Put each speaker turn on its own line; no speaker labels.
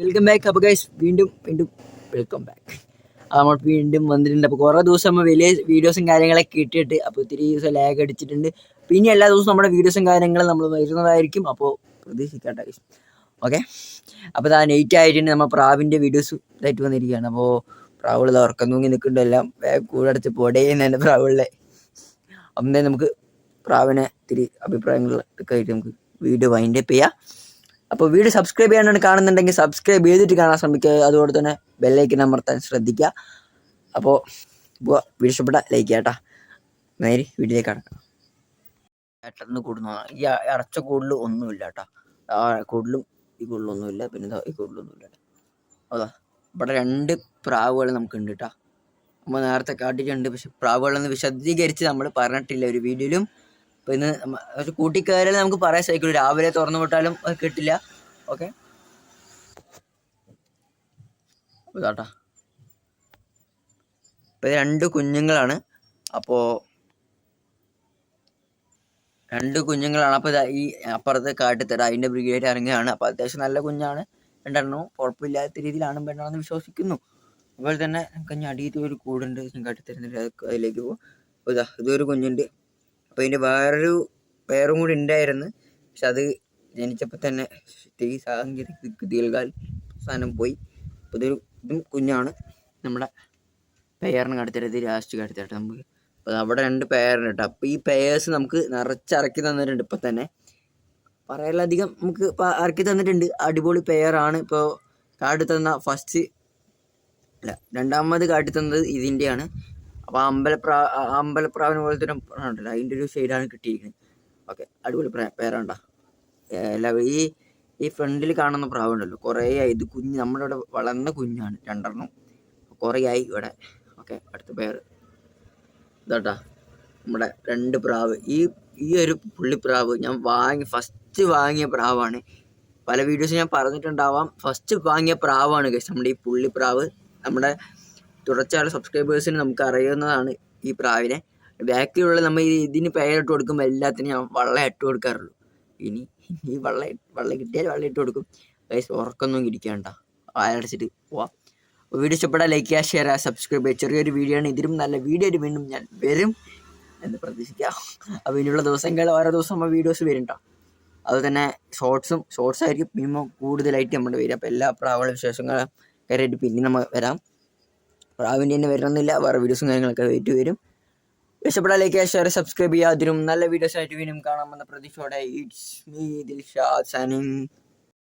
Welcome back അപ്പോൾ guys വീണ്ടും വീണ്ടും വെൽക്കം ബാക്ക് നമ്മൾ വീണ്ടും വന്നിട്ടുണ്ട്. അപ്പോൾ കുറേ ദിവസം നമ്മൾ വലിയ വീഡിയോസും കാര്യങ്ങളൊക്കെ ഇട്ടിട്ട് അപ്പോൾ ഒത്തിരി ദിവസം ലാഗ് അടിച്ചിട്ടുണ്ട്. പിന്നെ എല്ലാ ദിവസവും നമ്മുടെ വീഡിയോസും കാര്യങ്ങളും നമ്മൾ വരുന്നതായിരിക്കും. അപ്പോൾ പ്രതീക്ഷിക്കാട്ടെ ഗൈസ് ഓക്കെ അപ്പോൾ ഇതാ നെയ്റ്റ് ആയിട്ടുണ്ട്. നമ്മൾ പ്രാവിന്റെ വീഡിയോസ് ഇതായിട്ട് വന്നിരിക്കുകയാണ്. അപ്പോൾ പ്രാവുകൾ ഉറക്കം തൂങ്ങി നിൽക്കുന്നുണ്ട്. എല്ലാം വേഗം കൂടെ അടച്ച് പോടേ എന്റെ പ്രാവുകളിലെ അപ്പം നമുക്ക് പ്രാവിനെ ഇത്തിരി അഭിപ്രായങ്ങളൊക്കെ ആയിട്ട് നമുക്ക് വീഡിയോ വൈൻഡപ്പ് ചെയ്യാം. അപ്പോൾ വീഡിയോ സബ്സ്ക്രൈബ് ചെയ്യാനാണ് കാണുന്നുണ്ടെങ്കിൽ സബ്സ്ക്രൈബ് ചെയ്തിട്ട് കാണാൻ ശ്രമിക്കുക. അതുപോലെ തന്നെ ബെല്ലൈക്കൻ അമർത്താൻ ശ്രദ്ധിക്കുക. അപ്പോൾ വീഡിയോ ഇഷ്ടപ്പെട്ട ലൈക്ക് ചെയ്യാട്ടാ നേരി വീഡിയോയിലേക്ക് കടക്കാം. പെട്ടെന്ന് കൂടുന്ന. ഈ അടച്ച കൂടുതൽ ഒന്നുമില്ല കേട്ടോ കൂടുതലും ഈ കൂടുതലൊന്നുമില്ല പിന്നെ ഈ കൂടുതലൊന്നുമില്ല അതാ. ഇവിടെ രണ്ട് പ്രാവുകൾ നമുക്കുണ്ട് കേട്ടോ നമ്മൾ നേരത്തെ കാട്ടിയിട്ടുണ്ട്. പക്ഷെ പ്രാവുകളൊന്ന് വിശദീകരിച്ച് നമ്മൾ പറഞ്ഞിട്ടില്ല ഒരു വീഡിയോയിലും. അപ്പോൾ ഇന്ന് കൂട്ടിക്കയറിയാൽ നമുക്ക് പറയാൻ സാധിക്കുള്ളൂ. രാവിലെ തുറന്നു വിട്ടാലും കിട്ടില്ല. ഓക്കെ. ഇതാട്ടാ ഇപ്പം ഇത് രണ്ട് കുഞ്ഞുങ്ങളാണ്. അപ്പോ രണ്ട് കുഞ്ഞുങ്ങളാണ്. അപ്പോൾ ഈ അപ്പുറത്ത് കാട്ടിത്തരാം അതിന്റെ ബ്രിഗേഡ് ഇറങ്ങുകയാണ്. അപ്പോൾ അത്യാവശ്യം നല്ല കുഞ്ഞാണ്. രണ്ടെണ്ണവും കുഴപ്പമില്ലാത്ത രീതിയിലാണ് പെണ്ണാണെന്ന് വിശ്വസിക്കുന്നു. അതുപോലെ തന്നെ നമുക്ക് ഇനി അടിയത്ത് ഒരു കൂടുണ്ട്. ഞാൻ കാട്ടിത്തരുന്നുണ്ട് അതിലേക്ക് പോകും അപ്പോൾ ഇതാ ഇതൊരു കുഞ്ഞുണ്ട്. അപ്പോൾ ഇതിന്റെ വേറൊരു പേരും കൂടി ഉണ്ടായിരുന്നു. പക്ഷെ അത് ജനിച്ചപ്പോൾ തന്നെ ഈ സാങ്കേതിക വിദ്യകൾ സാധനം പോയി. അപ്പോൾ ഇതൊരു ഇതും കുഞ്ഞാണ്. നമ്മുടെ പെയറിന് കടുത്തിട്ട് ലാസ്റ്റ് കടത്തിട്ട് നമുക്ക്. അപ്പോൾ അവിടെ രണ്ട് പേരുണ്ട് കേട്ടോ. അപ്പോൾ ഈ പെയേഴ്സ് നമുക്ക് നിറച്ചിറക്കി തന്നിട്ടുണ്ട് ഇപ്പം തന്നെ. പറയാനധികം നമുക്ക് ഇറക്കി തന്നിട്ടുണ്ട്. അടിപൊളി പെയറാണ് ഇപ്പോൾ കാട്ടി തന്ന ഫസ്റ്റ് അല്ല രണ്ടാമത് കാട്ടി തന്നത് ഇതിന്റെയാണ് അപ്പോൾ അമ്പലപ്രാ അമ്പലപ്രാവിനെ പോലത്തെ ഒരു അതിന്റെ ഒരു ഷെയ്ഡാണ് കിട്ടിയിരിക്കുന്നത്. ഓക്കെ അടിപൊളി പേരാണ്ടാ ഈ ഈ ഫ്രണ്ടിൽ കാണുന്ന പ്രാവുണ്ടല്ലോ. കുറേ ആയി. ഇത് കുഞ്ഞ് നമ്മുടെ ഇവിടെ വളർന്ന കുഞ്ഞാണ് രണ്ടെണ്ണം. കുറേ ആയി ഇവിടെ. ഓക്കെ അടുത്ത പേര് ഇതാട്ടാ. നമ്മുടെ രണ്ട് പ്രാവ്. ഈ ഈ ഒരു പുള്ളിപ്രാവ് ഞാൻ വാങ്ങി ഫസ്റ്റ് വാങ്ങിയ പ്രാവാണ്. പല വീഡിയോസും ഞാൻ പറഞ്ഞിട്ടുണ്ടാവാം. ഫസ്റ്റ് വാങ്ങിയ പ്രാവാണ് ഗൈസ് നമ്മുടെ ഈ പുള്ളിപ്രാവ് നമ്മുടെ തുടർച്ചയായ സബ്സ്ക്രൈബേഴ്സിന് നമുക്ക് അറിയുന്നതാണ് ഈ പ്രാവിനെ. ബാക്കിലുള്ള നമ്മൾ ഇതിന് പേരിട്ട് കൊടുക്കുമ്പോൾ എല്ലാത്തിനും ഞാൻ വള്ളം ഇട്ട് കൊടുക്കാറുള്ളൂ. ഇനി ഈ വള്ളം വള്ളം കിട്ടിയാൽ വള്ളം ഇട്ട് കൊടുക്കും. ഗൈസ് ഉറക്കൊന്നും ഇരിക്കണ്ട ആയടച്ചിട്ട് പോവാം. വീഡിയോ ഇഷ്ടപ്പെട്ടാൽ ലൈക്ക് ചെയ്യുക ഷെയർ ചെയ്യുക സബ്സ്ക്രൈബ് ചെയ്യുക. ചെറിയൊരു വീഡിയോ ആണ്. ഇതിലും നല്ല വീഡിയോ വീണ്ടും ഞാൻ വരും എന്ന് പ്രതീക്ഷിക്കാം അപ്പോൾ ഇനിയുള്ള ദിവസങ്ങൾ ഓരോ ദിവസം നമ്മൾ വീഡിയോസ് വരും അതുപോലെ തന്നെ ഷോർട്സും ഷോർട്സ് ആയിരിക്കും മിനിമം കൂടുതലായിട്ട് നമ്മുടെ വരിക. അപ്പോൾ എല്ലാ പ്രാവുകളെ വിശേഷങ്ങളും കാര്യമായിട്ട് പിന്നെ നമ്മൾ വരാം. പ്രാവിന്റെ തന്നെ വരണമെന്നില്ല. വേറെ വീഡിയോസും കാര്യങ്ങളൊക്കെ വരും. ഇഷ്ടപ്പെട്ടാൽ ലൈക്ക് ഷെയർ സബ്സ്ക്രൈബ് ചെയ്യുക അതിനും നല്ല വീഡിയോസ് ആയിട്ട് വീണ്ടും കാണാമെന്ന പ്രതീക്ഷയോടെ. It's me Dilsha സനിങ്